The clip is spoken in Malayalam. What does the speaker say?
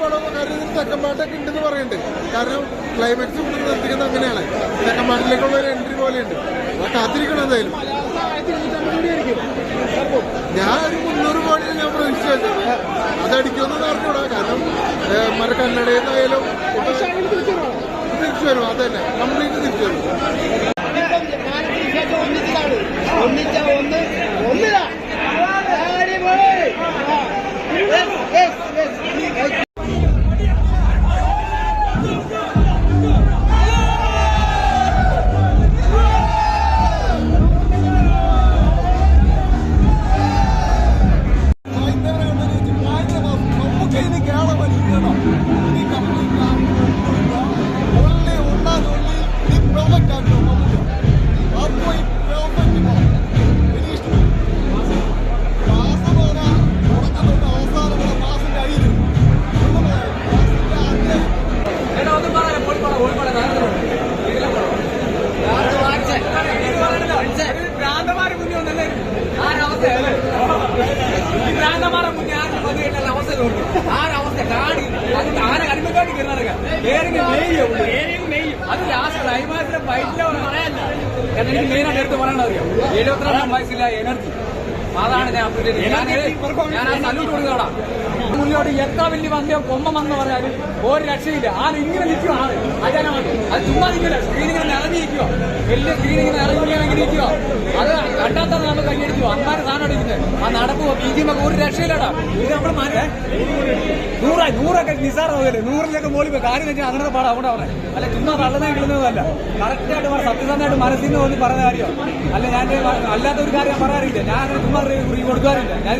പടം കാര്യം സെക്കൻഡ് പാർട്ടൊക്കെ ഉണ്ടെന്ന് പറയുന്നുണ്ട് കാരണം ക്ലൈമാക്സ് നിർത്തിക്കുന്നത് അങ്ങനെയാണ്. സെക്കൻഡ് പാർട്ടിലേക്കുള്ള ഒരു എൻട്രി പോലെയുണ്ട്. അപ്പൊ കാത്തിരിക്കണം എന്തായാലും. ഞാൻ ഒരു മുന്നൂറ് കോടി ഞാൻ പ്രതീക്ഷിച്ചു അതടിക്കുമെന്ന് അറിഞ്ഞൂടാ. കാരണം മര കന്നഡയിൽ നിന്നായാലും തിരിച്ചു വരും. അതന്നെ. കംപ്ലീറ്റ് തിരിച്ചു വരും. വന്നിട്ടുള്ള അവസ്ഥ തോന്നി ആരവസ്ഥ കാടി അതിന്റെ ആന കരുമ്പക്കാട്ടി കയറുക ഏതെങ്കിലും മെയ്യും അത് ലാസ്റ്റ് ക്ലൈമാക്സിലെ ഫൈറ്റിലെ പറയാല്ല എനിക്ക് മെയിനായിട്ട് എടുത്ത് പറയണത് അറിയാം. എഴുപത്തിരണ്ടാം വയസ്സില്ല എനർജി. അതാണ് ഞാൻ ഞാൻ ആ സല്യൂട്ട് കൊടുക്കണോടാ മുന്നോട്ട് എത്ര വലിയ വന്നിയോ കൊമ്പം വന്ന് ഒരു രക്ഷയില്ല. ആൾ ഇങ്ങനെ നിൽക്കുക ആൾ. അജാനമാണ് അത് ചുമ്മാ നിൽക്കില്ല. സ്ക്രീനിങ്ങനെ നിറഞ്ഞിരിക്കുക വലിയ സ്ക്രീനിങ്ങനെ നിൽക്കുക അത് കണ്ടാത്ത നമ്മൾ കൈയടിച്ചു. അന്മാര് സാധനം അടിക്കുന്നത് ആ നടപ്പ് ബി ജി ഒക്കെ ഒരു രക്ഷയില്ലടാ. ഇത് നമ്മുടെ മാറ്റേ നൂറാ നൂറൊക്കെ നിസാറാവില്ലേ നൂറിലൊക്കെ മോളി പോയി. കാര്യം വെച്ചാൽ അങ്ങനത്തെ പാടാ. അവിടെ അവിടെ. അല്ല ചുമ്മാ തള്ളുന്ന കിളുന്നതല്ല കറക്റ്റായിട്ട് സത്യസന്ധമായിട്ട് മനസ്സിൽ നിന്ന് തോന്നി പറഞ്ഞ കാര്യമാണ് അല്ല ഞാൻ അല്ലാത്ത ഒരു കാര്യം പറയാറില്ല. ഞാൻ അങ്ങനെ ചുമ്മാ കൊടുക്കാറില്ല. ഞാൻ